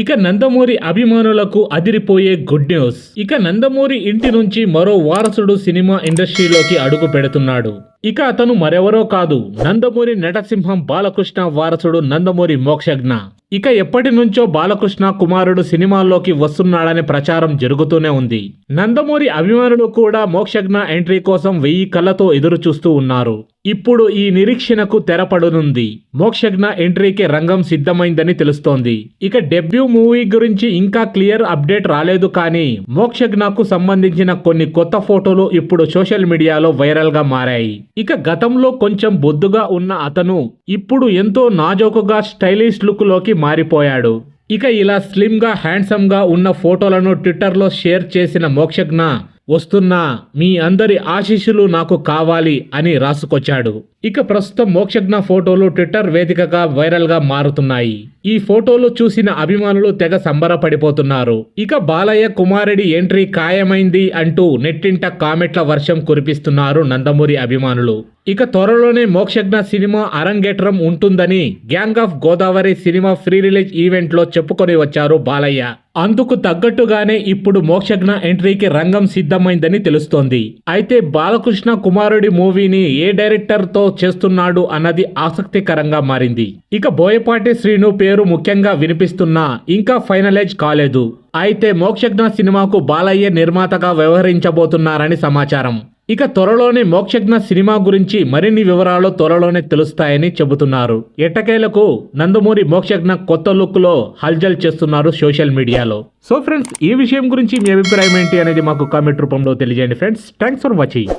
ఇక నందమూరి అభిమానులకు అదిరిపోయే గుడ్ న్యూస్ ఇక నందమూరి ఇంటి నుంచి మరో వారసుడు సినిమా ఇండస్ట్రీలోకి అడుగు పెడుతున్నాడు. ఇక అతను మరెవరో కాదు నందమూరి నటసింహం బాలకృష్ణ వారసుడు నందమూరి మోక్షజ్ఞ. ఇక ఎప్పటి నుంచో బాలకృష్ణ కుమారుడు సినిమాల్లోకి వస్తున్నాడనే ప్రచారం జరుగుతూనే ఉంది. నందమూరి అభిమానులు కూడా మోక్షజ్ఞ ఎంట్రీ కోసం వెయ్యి కళ్ళతో ఎదురు చూస్తూ ఉన్నారు. ఇప్పుడు ఈ నిరీక్షణకు తెరపడనుంది. మోక్షజ్ఞ ఎంట్రీకి రంగం సిద్ధమైందని తెలుస్తోంది. ఇక డెబ్యూ మూవీ గురించి ఇంకా క్లియర్ అప్డేట్ రాలేదు కానీ మోక్షజ్ఞకు సంబంధించిన కొన్ని కొత్త ఫోటోలు ఇప్పుడు సోషల్ మీడియాలో వైరల్గా మారాయి. ఇక గతంలో కొంచెం బొద్దుగా ఉన్న అతను ఇప్పుడు ఎంతో నాజోకుగా స్టైలిష్ లుక్లోకి మారిపోయాడు. ఇక ఇలా స్లిమ్గా హ్యాండ్సమ్గా ఉన్న ఫోటోలను ట్విట్టర్లో షేర్ చేసిన మోక్షజ్ఞ వస్తున్నా మీ అందరి ఆశీస్సులు నాకు కావాలి అని రాసుకొచ్చాడు. ఇక ప్రస్తుతం మోక్షజ్ఞ ఫోటోలు ట్విట్టర్ వేదికగా వైరల్గా మారుతున్నాయి. ఈ ఫోటోలు చూసిన అభిమానులు తెగ సంబరపడిపోతున్నారు. ఇక బాలయ్య కుమారుడి ఎంట్రీ ఖాయమైంది అంటూ నెట్టింట కామెంట్ల వర్షం కురిపిస్తున్నారు నందమూరి అభిమానులు. ఇక త్వరలోనే మోక్షజ్ఞ సినిమా అరంగేట్రం ఉంటుందని gang of Godavari cinema pre release ఈవెంట్లో చెప్పుకొని వచ్చారు బాలయ్య. అందుకు తగ్గట్టుగానే ఇప్పుడు మోక్షజ్ఞ ఎంట్రీకి రంగం సిద్ధమైందని తెలుస్తోంది. అయితే బాలకృష్ణ కుమారుడి మూవీని ఏ డైరెక్టర్తో చేస్తున్నాడు అన్నది ఆసక్తికరంగా మారింది. ఇక బోయపాటి శ్రీను పేరు ముఖ్యంగా వినిపిస్తున్నా ఇంకా ఫైనలైజ్ కాలేదు. అయితే మోక్షజ్ఞ సినిమాకు బాలయ్య నిర్మాతగా వ్యవహరించబోతున్నారని సమాచారం. ఇక త్వరలోనే మోక్షజ్ఞ సినిమా గురించి మరిన్ని వివరాలు త్వరలోనే తెలుస్తాయని చెబుతున్నారు. ఎట్టకేలకు నందమూరి మోక్షజ్ఞ కొత్త లుక్లో హల్జల్ చేస్తున్నారు సోషల్ మీడియాలో. సో ఫ్రెండ్స్ ఈ విషయం గురించి మీ అభిప్రాయం ఏంటి అనేది మాకు కామెంట్ రూపంలో తెలియజేయండి ఫ్రెండ్స్. Thanks for watching.